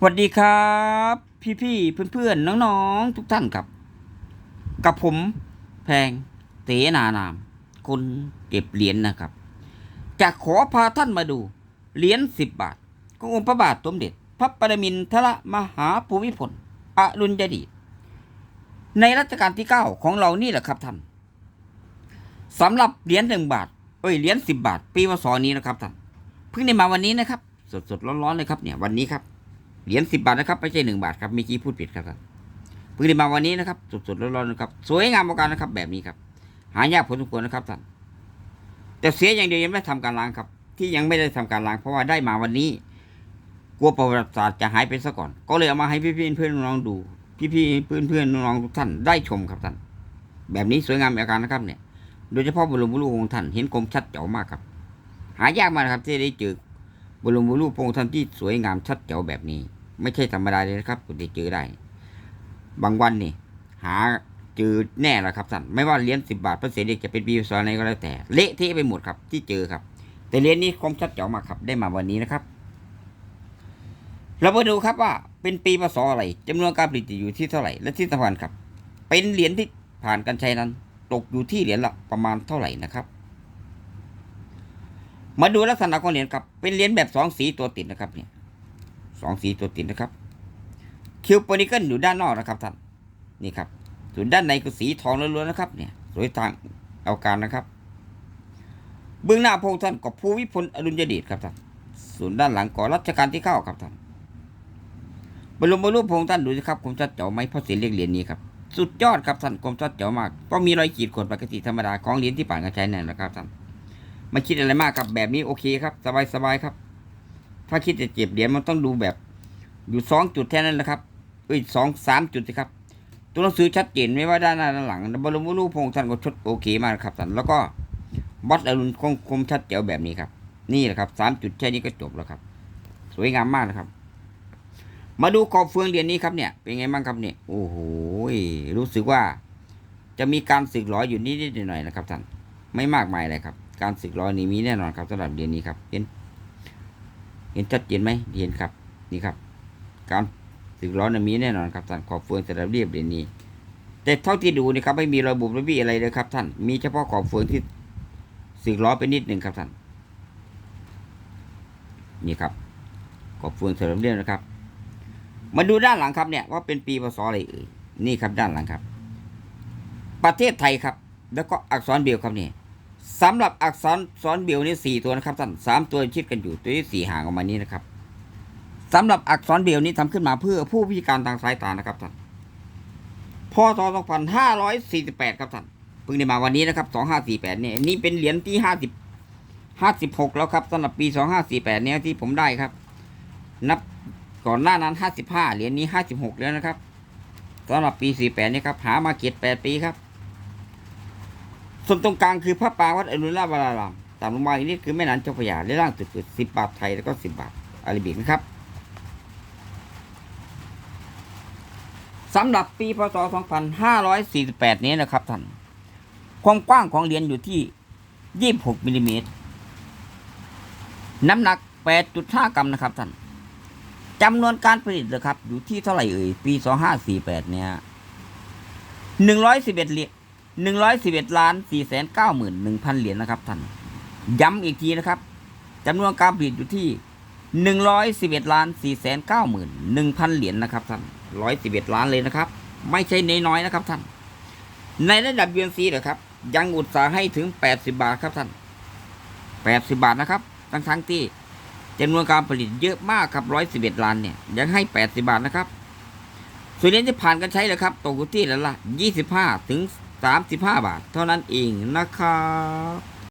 สวัสดีครับ พี่ๆเพื่อนๆน้องๆ ทุกท่านครับ กับผมแพงเตนานาม คนเก็บเหรียญนะครับ จะขอพาท่านมาดู เหรียญสิบบาทขององค์พระบาทสมเด็จ พระปรมินทรมหาภูมิพลอรุณยเดีในรัชกาลที่เก้าของเรานี่แหละครับท่านสำหรับเหรียญหนึ่งบาท เอ้ยเหรียญสิบบาท ปีพศนี้นะครับท่านเพิ่งได้มาวันนี้นะครับ สดๆร้อนๆเลยครับเนี่ยวันนี้ครับ เหรียญสิบบาทนะครับไม่ใช่หนึ่งบาทครับเมื่อกี้พูดผิดครับท่านเพิ่งได้มาวันนี้นะครับสดๆร้อนๆนะครับสวยงามประการนะครับ แบบนี้ครับ หายากพอสมควรนะครับท่านแต่เสียอย่างเดียวยังไม่ทำการล้างครับ ที่ยังไม่ได้ทำการล้างเพราะว่าได้มาวันนี้กลัวประวัติศาสตร์จะหายไปซะก่อน ก็เลยเอามาให้พี่ๆเพื่อนๆน้องดู พี่ๆเพื่อนๆน้องทุกท่านได้ชมครับท่านแบบนี้สวยงามอาการนะครับเนี่ย โดยเฉพาะบรมบุรุษองท่านเห็นคมชัดเจ๋วมากครับ หายากมากนะครับที่ได้เจอบรมบุรุษองค์ท่านที่สวยงามชัดเจ๋วแบบนี้ ไม่ใช่ธรรมดาเลยนะครับคุณได้เจอได้ บางวันนี่ หาเจอแน่ละครับท่านไม่ว่าเหรียญสิบาทพระเศษเด็กจะเป็นปีศาจอะไรก็แล้วแต่ เละเทะไปหมดครับ ที่เจอครับ แต่เหรียญนี้คมชัดเจ๋วมากครับได้มาวันนี้นะครับ เรามาดูครับว่าเป็นปีพศอะไรจำนวนการผลิตอยู่ที่เท่าไหร่ และที่สำคัญครับ เป็นเหรียญที่ผ่านการใช้นั้น ตกอยู่ที่เหรียญละประมาณเท่าไหร่นะครับมาดูลักษณะของเหรียญครับ เป็นเหรียญแบบสองสีตัวติดนะครับเนี่ย สองสีตัวติดนะครับคิวโปนิเกิลอยู่ด้านนอกนะครับท่านนี่ครับส่วนด้านในคือสีทองล้วนๆนะครับเนี่ยสวยทางเอาการนะครับ เบื้องหน้าพระองค์ท่านก็ภูวิพลอดุลยเดชครับท่านส่วนด้านหลังก็รัชกาลที่เก้าครับท่านบรมรูปพระองค์ท่านดูสิครับคมชัดเจ๋วไหมเพราะเสียนเรียกเหรียญนี้ครับสุดยอดครับท่านคมชัดเจ๋วมากก็มีรอยขีดข่วนปกติธรรมดาของเหรียญที่ผ่านการใช้นั่นแหละครับท่านไม่คิดอะไรมากครับแบบนี้โอเคครับ สบายๆครับ ถ้าคิดจะเจ็บเหรียญมันต้องดูแบบ อยู่สองจุดแค่นั้นแหละครับเอ้ยสองสามจุดสิครับ ตัวหนังสือชัดเจนไม่ว่าด้านหน้าด้านหลังบรมรูปพระองค์ท่านก็ชดโอเคมากครับท่านแล้วก็บัตรอรุณคงคมชัดเจ๋วแบบนี้ครับ นี่แหละครับสามจุดแค่นี้ก็จบแล้วครับ สวยงามมากนะครับ มาดูขอบเฟืองเหรียญนี้ครับเนี่ย เป็นไงบ้างครับเนี่ยโอ้โหรู้สึกว่าจะมีการสึกหรออยู่นิดๆหน่อยๆนะครับท่านไม่มากมายเลยครับ การสึกหรอนี่มีแน่นอนครับสำหรับเหรียญนี้ครับเห็น ห็นชัดเจนไหมเห็นครับนี่ครับ การสึกหรอนมีแน่นอนครับท่านขอบเฟืองสำหรับเรียบเรียนี้ แต่เท่าที่ดูนี่ครับไม่มีรอยบุบระบี้อะไรเลยครับ ท่านมีเฉพาะขอบเฟืองที่สึกหรอนไปนิดหนึ่งครับท่านนี่ครับขอบเฟืองเฉลิมเรียบนะครับ มาดูด้านหลังครับเนี่ยว่าเป็นปีพศอะไรเอ่ยนี่ครับด้านหลังครับ ประเทศไทยครับ แล้วก็อักษรเบลครับนี่ สำหรับอักษรสอนเบลนี่สี่ตัวนะครับท่านสามตัวชิดกันอยู่ตัวที่สี่ห่างออกมานี้นะครับสำหรับอักษรเบลนี้ทำขึ้นมาเพื่อผู้พิการทางสายตานะครับท่านพศ2548ครับท่านเพิ่งได้มาวันนี้นะครับ2548เนี่ยนี่เป็นเหรียญที่50 56แล้วครับสำหรับปี2548เนี่ยที่ผมได้ครับ นับก่อนหน้านั้นห้าสิบห้าเหรียญนี้ห้าสิบหกแล้วนะครับสำหรับปีสี่แปดนี่ครับหามาเก็ตแปดปีครับ ส่วนตรงกลางคือพระปางวัดอรุณราชวรารามตามลงมาอีกนิดคือแม่น้ำเจ้าพระยาและล่างสุดๆสิบบาทไทยแล้วก็สิบบาทอาราบิกนะครับสำหรับปีพศ 2548 นี้นะครับท่าน ความกว้างของเหรียญอยู่ที่ 26มิลลิเมตร น้ำหนัก 8.5 กรัมนะครับท่านจำนวนการผลิตเลยครับ อยู่ที่เท่าไหร่เอ่ย ปี 2548 เนี่ย111เหรียญ 111ล้าน491,000เหรียญนะครับท่าน ย้ำอีกทีนะครับจำนวนการผลิตอยู่ที่111ล้าน491,000เหรียญนะครับท่าน111ล้านเลยนะครับ ไม่ใช่น้อยๆนะครับท่าน ในระดับ UNC เหรอครับ ยังอุตสาห์ให้ถึง80บาทครับท่าน80บาทนะครับ ทั้งทั้งที่จำนวนการผลิตเยอะมากครับร้อยสิบเอ็ดล้านเนี่ยยังให้แปดสิบาทนะครับส่วนเหรียญที่ผ่านการใช้เลยครับตกอยู่ที่ละละยี่สิบห้าถึง สามสิบห้าบาท เท่านั้นเองนะครับ